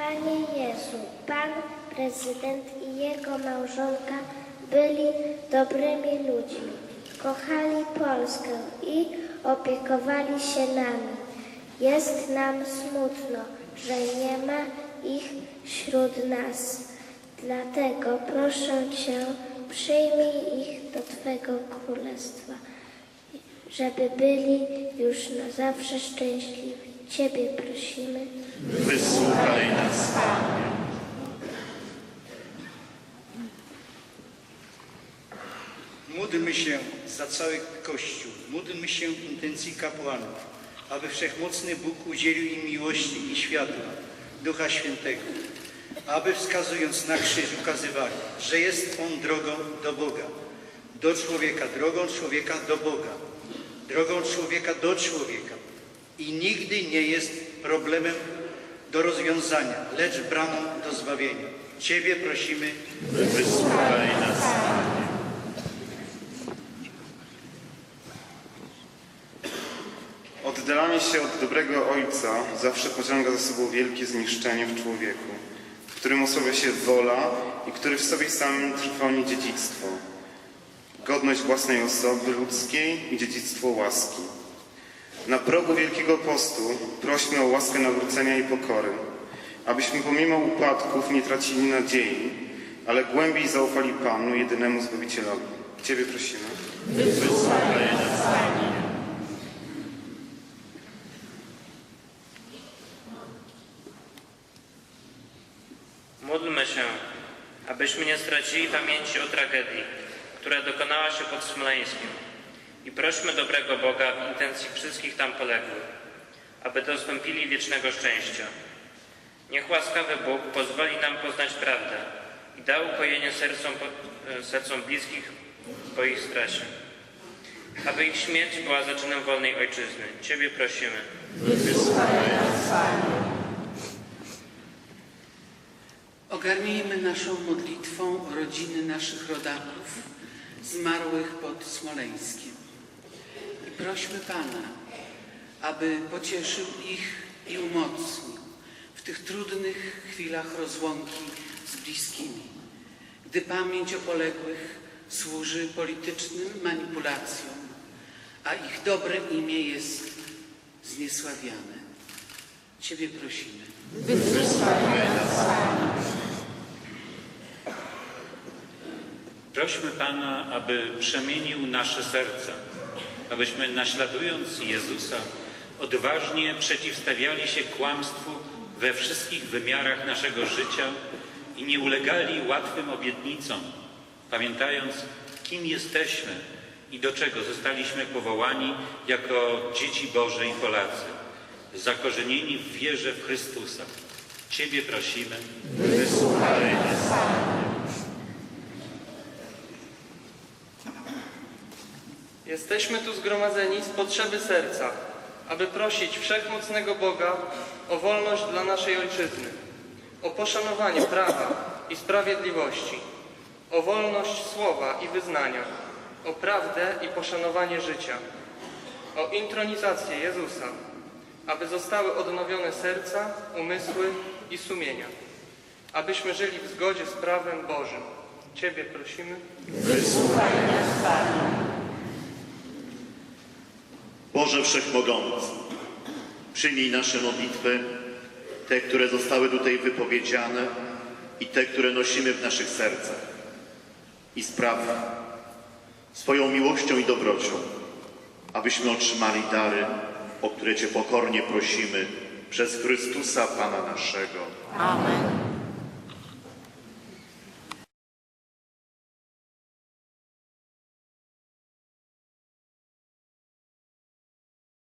Panie Jezu, Pan prezydent i jego małżonka byli dobrymi ludźmi. Kochali Polskę i opiekowali się nami. Jest nam smutno, że nie ma ich wśród nas. Dlatego proszę Cię, przyjmij ich do Twego królestwa, żeby byli już na zawsze szczęśliwi. Ciebie prosimy. Wysłuchaj nas, Panie. Módlmy się za cały Kościół, módlmy się intencji kapłanów, aby Wszechmocny Bóg udzielił im miłości i światła, Ducha Świętego, aby wskazując na krzyż ukazywali, że jest On drogą do Boga, do człowieka, drogą człowieka do Boga, drogą człowieka do człowieka. I nigdy nie jest problemem do rozwiązania, lecz bramą do zbawienia. Ciebie prosimy, Wysłuchaj nas, Panie. Oddalanie się od dobrego Ojca zawsze pociąga za sobą wielkie zniszczenie w człowieku, w którym osłabia się wola i który w sobie samym trwoni dziedzictwo. Godność własnej osoby ludzkiej i dziedzictwo łaski. Na progu Wielkiego Postu prośmy o łaskę nawrócenia i pokory, abyśmy pomimo upadków nie tracili nadziei, ale głębiej zaufali Panu, jedynemu Zbawicielowi. Ciebie prosimy. Wysłuchaj Panie. Módlmy się, abyśmy nie stracili pamięci o tragedii, która dokonała się pod Smoleńskiem i prośmy dobrego Boga w intencji wszystkich tam poległych, aby dostąpili wiecznego szczęścia. Niech łaskawy Bóg pozwoli nam poznać prawdę i da ukojenie sercom, e, sercom bliskich po ich stracie. Aby ich śmierć była zaczynem wolnej ojczyzny. Ciebie prosimy. Ogarnijmy naszą modlitwą rodziny naszych rodaków zmarłych pod Smoleńskiem. I prośmy Pana, aby pocieszył ich i umocnił w tych trudnych chwilach rozłąki z bliskimi, gdy pamięć o poległych służy politycznym manipulacjom, a ich dobre imię jest zniesławiane. Ciebie prosimy. Prośmy Pana, aby przemienił nasze serca, abyśmy naśladując Jezusa odważnie przeciwstawiali się kłamstwu we wszystkich wymiarach naszego życia i nie ulegali łatwym obietnicom, pamiętając, kim jesteśmy i do czego zostaliśmy powołani jako dzieci Boże i Polacy, zakorzenieni w wierze w Chrystusa. Ciebie prosimy. Wysłuchaj nas, Jesteśmy tu zgromadzeni z potrzeby serca, aby prosić Wszechmocnego Boga o wolność dla naszej Ojczyzny, o poszanowanie prawa i sprawiedliwości, o wolność słowa i wyznania, o prawdę i poszanowanie życia, o intronizację Jezusa, aby zostały odnowione serca, umysły i sumienia, abyśmy żyli w zgodzie z prawem Bożym. Ciebie prosimy. Boże Wszechmogący, przyjmij nasze modlitwy, te, które zostały tutaj wypowiedziane i te, które nosimy w naszych sercach. I spraw swoją miłością i dobrocią, abyśmy otrzymali dary, o które Cię pokornie prosimy przez Chrystusa Pana naszego. Amen.